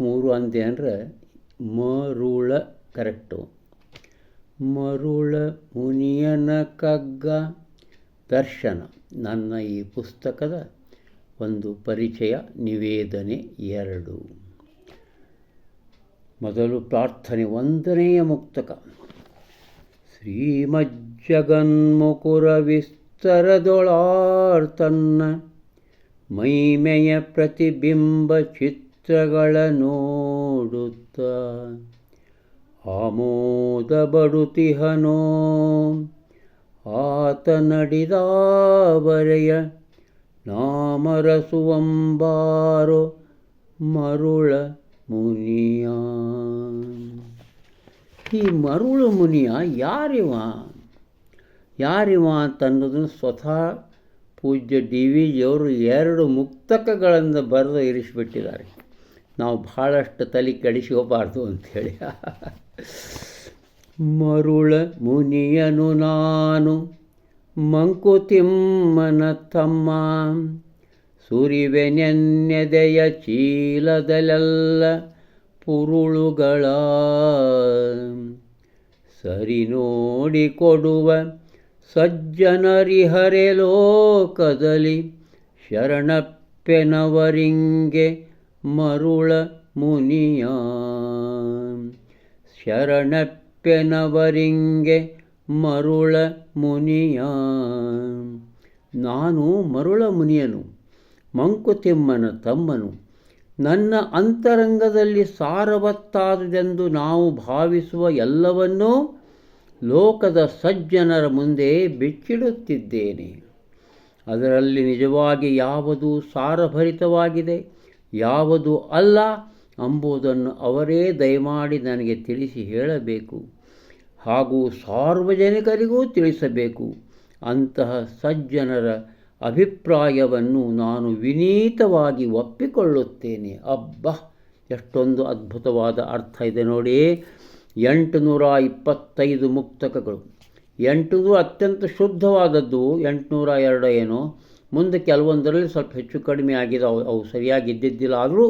ಮೂರು ಅಂದೆ ಅಂದ್ರೆ ಮರುಳ ಕರೆಕ್ಟು ಮರುಳ ಮುನಿಯನ ಕಗ್ಗ ದರ್ಶನ. ನನ್ನ ಈ ಪುಸ್ತಕದ ಒಂದು ಪರಿಚಯ, ನಿವೇದನೆ ಎರಡು. ಮೊದಲು ಪ್ರಾರ್ಥನೆ ಒಂದನೆಯ ಮುಕ್ತಕ. ಶ್ರೀಮಜ್ಜಗನ್ಮುಕುರ ವಿಸ್ತರದೊಳಾರ್ತನ್ನ ಮೈಮೆಯ ಪ್ರತಿಬಿಂಬ ಚಿತ್ರಗಳ ನೋಡುತ್ತ ಆಮೋದ ಬಡುತಿಹನೋ ಆತ ನಡಿದಾವರೆಯ ನಾಮರಸುವಂಬಾರೋ ಮರುಳ ಮುನಿಯ. ಈ ಮರುಳು ಮುನಿಯ ಯಾರಿವ? ಯಾರಿವ ಅಂತನ್ನೋದನ್ನು ಸ್ವತಃ ಪೂಜ್ಯ ಡಿ ವಿ ಜಿಯವರು ಎರಡು ಮುಕ್ತಕಗಳನ್ನು ಬರೆದು ಇರಿಸಿಬಿಟ್ಟಿದ್ದಾರೆ. ನಾವು ಭಾಳಷ್ಟು ತಲೆ ಕೆಡಿಸ್ಕೋಬಾರ್ದು ಅಂಥೇಳಿ. ಮರುಳ ಮುನಿಯನು ನಾನು, ಮಂಕುತಿಮ್ಮನ ತಮ್ಮ, ಸುರಿವೆನೆನ್ನೆದೆಯ ಚೀಲದಲೆಲ್ಲ ಪುರುಳುಗಳ. ಸರಿ ನೋಡಿಕೊಡುವ ಸಜ್ಜನರಿಹರೆ ಲೋಕದಲ್ಲಿ ಶರಣಪ್ಪೆನವರಿಂಗೆ ಮರುಳ ಮುನಿಯ. ಶರಣಪ್ಪೆನವರಿಂಗೆ ಮರುಳ ಮುನಿಯ. ನಾನು ಮರುಳ ಮುನಿಯನು, ಮಂಕುತಿಮ್ಮನ ತಮ್ಮನು. ನನ್ನ ಅಂತರಂಗದಲ್ಲಿ ಸಾರವತ್ತಾದುದೆಂದು ನಾವು ಭಾವಿಸುವ ಎಲ್ಲವನ್ನೂ ಲೋಕದ ಸಜ್ಜನರ ಮುಂದೆ ಬಿಚ್ಚಿಡುತ್ತಿದ್ದೇನೆ. ಅದರಲ್ಲಿ ನಿಜವಾಗಿ ಯಾವುದು ಸಾರಭರಿತವಾಗಿದೆ? ಯಾವುದು ಅಲ್ಲ ಎಂಬುದನ್ನು ಅವರೇ ದಯಮಾಡಿ ನನಗೆ ತಿಳಿಸಿ ಹೇಳಬೇಕು. ಹಾಗೂ ಸಾರ್ವಜನಿಕರಿಗೂ ತಿಳಿಸಬೇಕು. ಅಂತಹ ಸಜ್ಜನರ ಅಭಿಪ್ರಾಯವನ್ನು ನಾನು ವಿನೀತವಾಗಿ ಒಪ್ಪಿಕೊಳ್ಳುತ್ತೇನೆ. ಅಬ್ಬ, ಎಷ್ಟೊಂದು ಅದ್ಭುತವಾದ ಅರ್ಥ ಇದೆ ನೋಡಿ. ಎಂಟು ನೂರ ಇಪ್ಪತ್ತೈದು ಮುಕ್ತಕಗಳು. ಎಂಟುನೂರು ಅತ್ಯಂತ ಶುದ್ಧವಾದದ್ದು ಎಂಟುನೂರ ಎರಡು ಏನೋ? ಮುಂದೆ ಕೆಲವೊಂದರಲ್ಲಿ ಸ್ವಲ್ಪ ಹೆಚ್ಚು ಕಡಿಮೆ ಆಗಿದೆ. ಅವು ಅವು ಸರಿಯಾಗಿ ಇದ್ದಿದ್ದಿಲ್ಲ. ಆದರೂ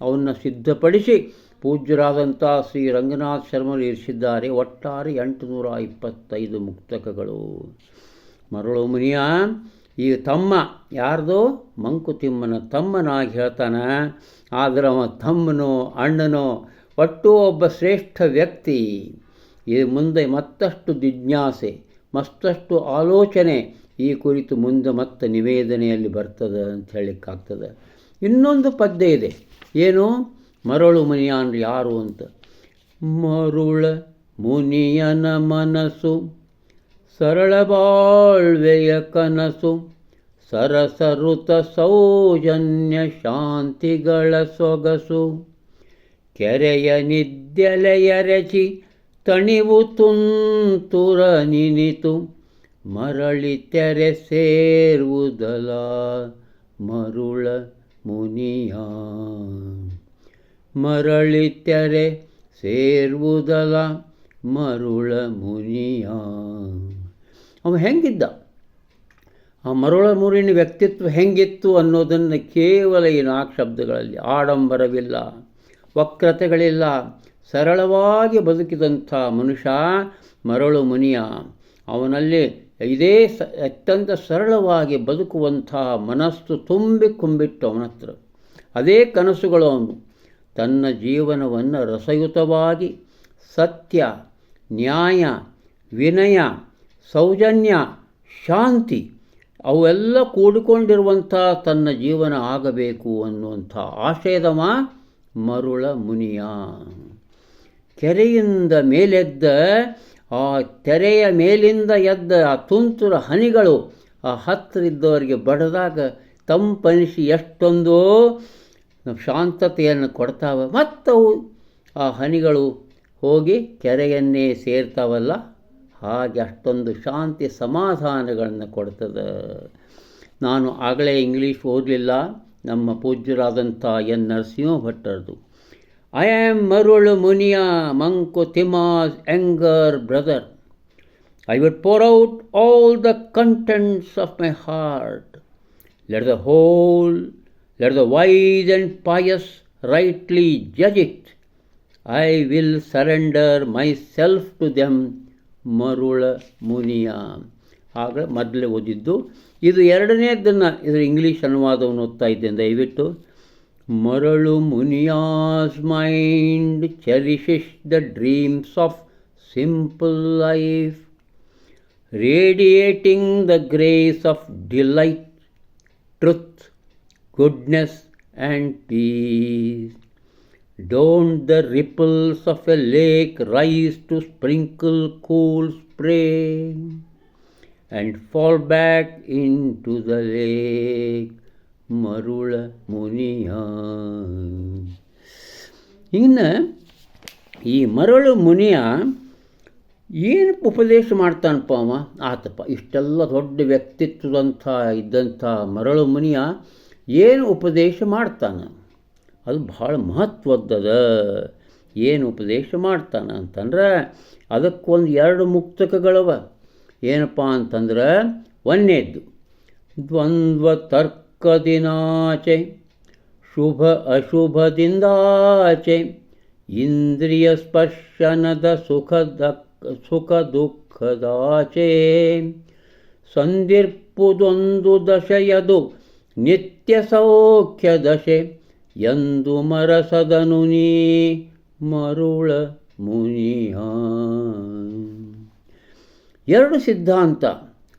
ಅವನ್ನು ಸಿದ್ಧಪಡಿಸಿ ಪೂಜ್ಯರಾದಂಥ ಶ್ರೀ ರಂಗನಾಥ್ ಶರ್ಮರು ಇರಿಸಿದ್ದಾರೆ. ಒಟ್ಟಾರೆ ಎಂಟುನೂರ ಇಪ್ಪತ್ತೈದು ಮುಕ್ತಕಗಳು. ಮರಳು ಮುನಿಯ ಈ ತಮ್ಮ, ಯಾರ್ದು? ಮಂಕುತಿಮ್ಮನ ತಮ್ಮನಾಗಿ ಹೇಳ್ತಾನೆ, ಆದರೆ ಅವ ತಮ್ಮನೋ, ಅಣ್ಣನೋ, ಒಟ್ಟು ಒಬ್ಬ ಶ್ರೇಷ್ಠ ವ್ಯಕ್ತಿ. ಈ ಮುಂದೆ ಮತ್ತಷ್ಟು ಜಿಜ್ಞಾಸೆ, ಮತ್ತಷ್ಟು ಆಲೋಚನೆ ಈ ಕುರಿತು ಮುಂದೆ ಮತ್ತೆ ನಿವೇದನೆಯಲ್ಲಿ ಬರ್ತದೆ ಅಂತ ಹೇಳಿಕ್ಕಾಗ್ತದೆ ಇನ್ನೊಂದು ಪದ್ಯ ಇದೆ. ಏನು? ಮರಳು ಮುನಿಯನ್ ಯಾರು ಅಂತ. ಮರುಳ ಮುನಿಯನ ಮನಸ್ಸು, ಸರಳ ಬಾಳ್ವೆಯ ಕನಸು, ಸರಸರುತ ಸೌಜನ್ಯ ಶಾಂತಿಗಳ ಸೊಗಸು. ಕೆರೆಯ ನಿದ್ದೆಲೆಯರಚಿ ತಣಿವು ತುಂತುರ ನಿನಿತು. ಮರಳಿ ತೆರೆ ಸೇರುವುದಲ ಮರುಳ ಮುನಿಯ. ಮರಳಿ ತೆರೆ ಸೇರುವುದಲ ಮರುಳ ಮುನಿಯ. ಅವ ಹೆಂಗಿದ್ದ? ಆ ಮರುಳ ಮುರಿನ ವ್ಯಕ್ತಿತ್ವ ಹೆಂಗಿತ್ತು ಅನ್ನೋದನ್ನು ಕೇವಲ ಈ ನಾಲ್ಕು ಶಬ್ದಗಳಲ್ಲಿ, ಆಡಂಬರವಿಲ್ಲ, ವಕ್ರತೆಗಳಿಲ್ಲ, ಸರಳವಾಗಿ ಬದುಕಿದಂಥ ಮನುಷ್ಯ ಮರಳು ಮುನಿಯ. ಅವನಲ್ಲಿ ಇದೇ ಸ, ಅತ್ಯಂತ ಸರಳವಾಗಿ ಬದುಕುವಂತಹ ಮನಸ್ಸು ತುಂಬಿ ಕುಂಬಿಟ್ಟು ಅವನ ಹತ್ರ. ಅದೇ ಕನಸುಗಳು ಅವನು. ತನ್ನ ಜೀವನವನ್ನು ರಸಯುತವಾಗಿ ಸತ್ಯ, ನ್ಯಾಯ, ವಿನಯ, ಸೌಜನ್ಯ, ಶಾಂತಿ ಅವೆಲ್ಲ ಕೂಡಿಕೊಂಡಿರುವಂಥ ತನ್ನ ಜೀವನ ಆಗಬೇಕು ಅನ್ನುವಂಥ ಆಶಯದವ ಮರುಳ ಮುನಿಯ. ಕೆರೆಯಿಂದ ಮೇಲೆದ್ದ ಆ ತೆರೆಯ ಮೇಲಿಂದ ಎದ್ದ ಆ ತುಂತುರ ಹನಿಗಳು ಆ ಹತ್ತಿರಿದ್ದವರಿಗೆ ಬಡದಾಗ ತಂಪನಿಸಿ ಎಷ್ಟೊಂದೋ ಶಾಂತತೆಯನ್ನು ಕೊಡ್ತಾವೆ. ಮತ್ತವು ಆ ಹನಿಗಳು ಹೋಗಿ ಕೆರೆಯನ್ನೇ ಸೇರ್ತಾವಲ್ಲ, ಹಾಗೆ ಅಷ್ಟೊಂದು ಶಾಂತಿ ಸಮಾಧಾನಗಳನ್ನು ಕೊಡ್ತದೆ. ನಾನು ಆಗಲೇ ಇಂಗ್ಲೀಷ್ ಓದಲಿಲ್ಲ, ನಮ್ಮ ಪೂಜ್ಯರಾದಂಥ N Narasimha ಭಟ್ಟರದು I am Marulu Muniya Mankutimma's younger brother I would pour out all the contents of my heart let the whole let the wise and pious rightly ಜಜ್ it I will surrender myself to them Marula Muniya ಆಗ ಮೊದಲೇ ಓದಿದ್ದು, ಇದು ಎರಡನೇದನ್ನು ಇದರ English ಅನುವಾದವನ್ನು ಓದ್ತಾ ಇದ್ದೇನೆ, ದಯವಿಟ್ಟು. Maralu Munia's mind cherishes the dreams of simple life, radiating the grace of delight, truth, goodness, and peace. Don't the ripples of a lake rise to sprinkle cool spray and fall back into the lake? ಮರುಳ ಮುನಿಯ. ಇನ್ನು ಈ ಮರಳು ಮುನಿಯ ಏನು ಉಪದೇಶ ಮಾಡ್ತಾನಪ್ಪ ಅವ? ಆತಪ್ಪ, ಇಷ್ಟೆಲ್ಲ ದೊಡ್ಡ ವ್ಯಕ್ತಿತ್ವದಂಥ, ಇದ್ದಂಥ ಮರಳು ಮುನಿಯ ಏನು ಉಪದೇಶ ಮಾಡ್ತಾನೆ? ಅದು ಭಾಳ ಮಹತ್ವದ್ದದ. ಏನು ಉಪದೇಶ ಮಾಡ್ತಾನೆ ಅಂತಂದ್ರೆ ಅದಕ್ಕೊಂದು ಎರಡು ಮುಕ್ತಕಗಳವ. ಏನಪ್ಪ ಅಂತಂದ್ರೆ ಒಂದೇದ್ದು ದ್ವಂದ್ವ ತರ್ಕದಿನಾಚೆ ಶುಭ ಅಶುಭದಿಂದಾಚೆ, ಇಂದ್ರಿಯ ಸ್ಪರ್ಶನದ ಸುಖದ ಸುಖ ದುಃಖದಾಚೆ. ಸಂದಿರ್ಪುದೊಂದು ದಶೆಯದು ನಿತ್ಯ ಸೌಖ್ಯ ದಶೆ, ಎಂದು ಮರಸದನು ನೀ ಮರುಳ ಮುನಿಯ. ಎರಡು ಸಿದ್ಧಾಂತ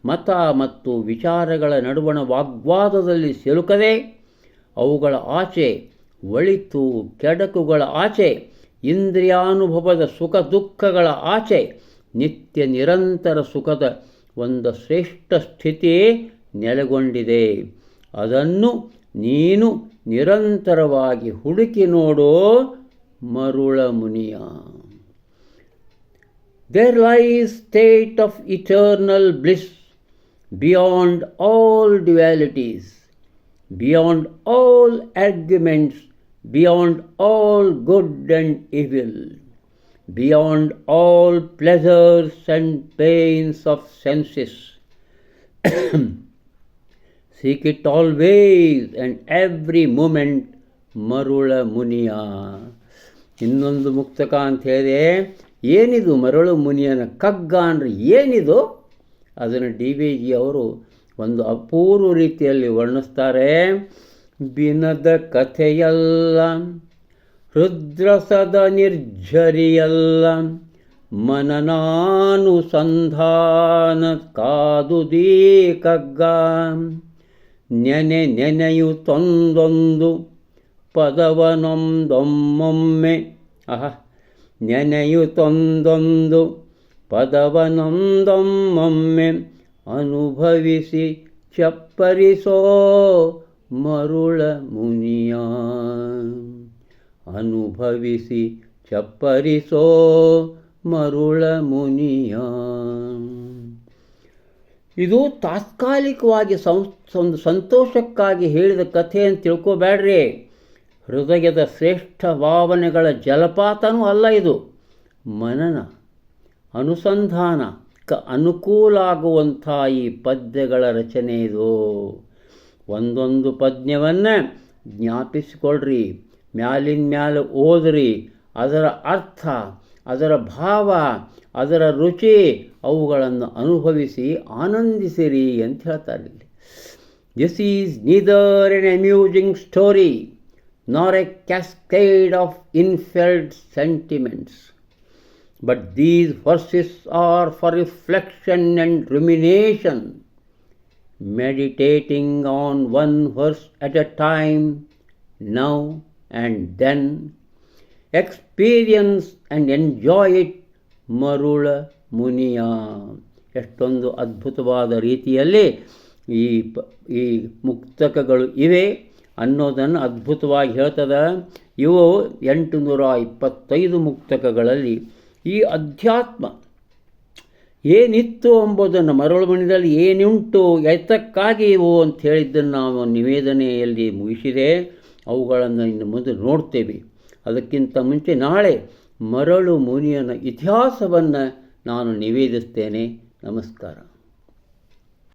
ಮತ ಮತ್ತು ವಿಚಾರಗಳ ನಡುವಣ ವಾಗ್ವಾದದಲ್ಲಿ ಸಿಲುಕದೆ ಅವುಗಳ ಆಚೆ ಒಳಿತು ಕೆಡಕುಗಳ ಆಚೆ, ಇಂದ್ರಿಯಾನುಭವದ ಸುಖ ದುಃಖಗಳ ಆಚೆ, ನಿತ್ಯ ನಿರಂತರ ಸುಖದ ಒಂದು ಶ್ರೇಷ್ಠ ಸ್ಥಿತಿ ನೆಲೆಗೊಂಡಿದೆ. ಅದನ್ನು ನೀನು ನಿರಂತರವಾಗಿ ಹುಡುಕಿ ನೋಡೋ, Marula Muniya. There lie state of eternal bliss beyond all dualities beyond all arguments beyond all good and evil beyond all pleasures and pains of senses seek it always and every moment Marula Muniya ಇನ್ನೊಂದು ಮುಕ್ತಕ ಅಂತ ಹೇಳಿದೆ ಏನಿದು ಮರಳು ಮುನಿಯನ ಕಗ್ಗ ಅಂದರೆ ಏನಿದು ಅದನ್ನು D V G ಅವರು ಒಂದು ಅಪೂರ್ವ ರೀತಿಯಲ್ಲಿ ವರ್ಣಿಸ್ತಾರೆ. ಬಿನದ ಕಥೆಯಲ್ಲ ಹೃದ್ರಸದ ನಿರ್ಜರಿಯಲ್ಲ ಮನನಾನುಸಂಧಾನ ಕಾದುದೀ ಕಗ್ಗ ನೆನೆ ನೆನೆಯುತ್ತೊಂದೊಂದು ಪದವನೊಂದೊಮ್ಮೊಮ್ಮೆ, ಆಹ ನೆನೆಯುತ್ತೊಂದೊಂದು ಪದವನೊಂದೊಮ್ಮೊಮ್ಮೆ ಅನುಭವಿಸಿ ಚಪ್ಪರಿಸೋ ಮರುಳ ಮುನಿಯ. ಅನುಭವಿಸಿ ಚಪ್ಪರಿಸೋ ಮರುಳ ಮುನಿಯ. ಇದು ತಾತ್ಕಾಲಿಕವಾಗಿ ಸಂತೋಷಕ್ಕಾಗಿ ಹೇಳಿದ ಕಥೆ ಅಂತ ತಿಳ್ಕೊಬೇಡ್ರಿ ಹೃದಯದ ಶ್ರೇಷ್ಠ ಭಾವನೆಗಳ ಜಲಪಾತನೂ ಅಲ್ಲ ಇದು. ಮನನ ಅನುಸಂಧಾನ, ಕ ಅನುಕೂಲ ಆಗುವಂಥ ಈ ಪದ್ಯಗಳ ರಚನೆ ಇದು. ಒಂದೊಂದು ಪದ್ಯವನ್ನು ಜ್ಞಾಪಿಸಿಕೊಳ್ಳ್ರಿ ಮ್ಯಾಲಿನ ಮ್ಯಾಲೆ ಓದ್ರಿ, ಅದರ ಅರ್ಥ, ಅದರ ಭಾವ, ಅದರ ರುಚಿ ಅವುಗಳನ್ನು ಅನುಭವಿಸಿ ಆನಂದಿಸಿರಿ ಅಂತ ಹೇಳ್ತಾರೆ ಇಲ್ಲಿ. This is neither an amusing story nor a cascade of infelt sentiments but these verses are for reflection and rumination, meditating on one verse at a time, now and then, experience and enjoy it Marula Muniya ಎಷ್ಟೊಂದು ಅದ್ಭುತವಾದ ರೀತಿಯಲ್ಲಿ ಈ ಪ ಈ ಮುಕ್ತಕಗಳು ಇವೆ ಅನ್ನೋದನ್ನು ಅದ್ಭುತವಾಗಿ ಹೇಳ್ತದೆ. ಇವು ಎಂಟು ನೂರ ಇಪ್ಪತ್ತೈದು ಮುಕ್ತಕಗಳಲ್ಲಿ ಈ ಅಧ್ಯಾತ್ಮ ಏನಿತ್ತು ಎಂಬುದನ್ನು ಮರಳು ಮಣಿದಲ್ಲಿ ಏನುಂಟು, ಎತ್ತಕ್ಕಾಗಿ ಇವು ಅಂತ ಹೇಳಿದ್ದನ್ನು ನಾವು ನಿವೇದನೆಯಲ್ಲಿ ಮುಗಿಸಿದೆ. ಅವುಗಳನ್ನು ಇನ್ನು ಮುಂದೆ ನೋಡ್ತೇವೆ. ಅದಕ್ಕಿಂತ ಮುಂಚೆ ನಾಳೆ ಮರಳು ಮುನಿಯನ ಇತಿಹಾಸವನ್ನು ನಾನು ನಿವೇದಿಸ್ತೇನೆ. ನಮಸ್ಕಾರ.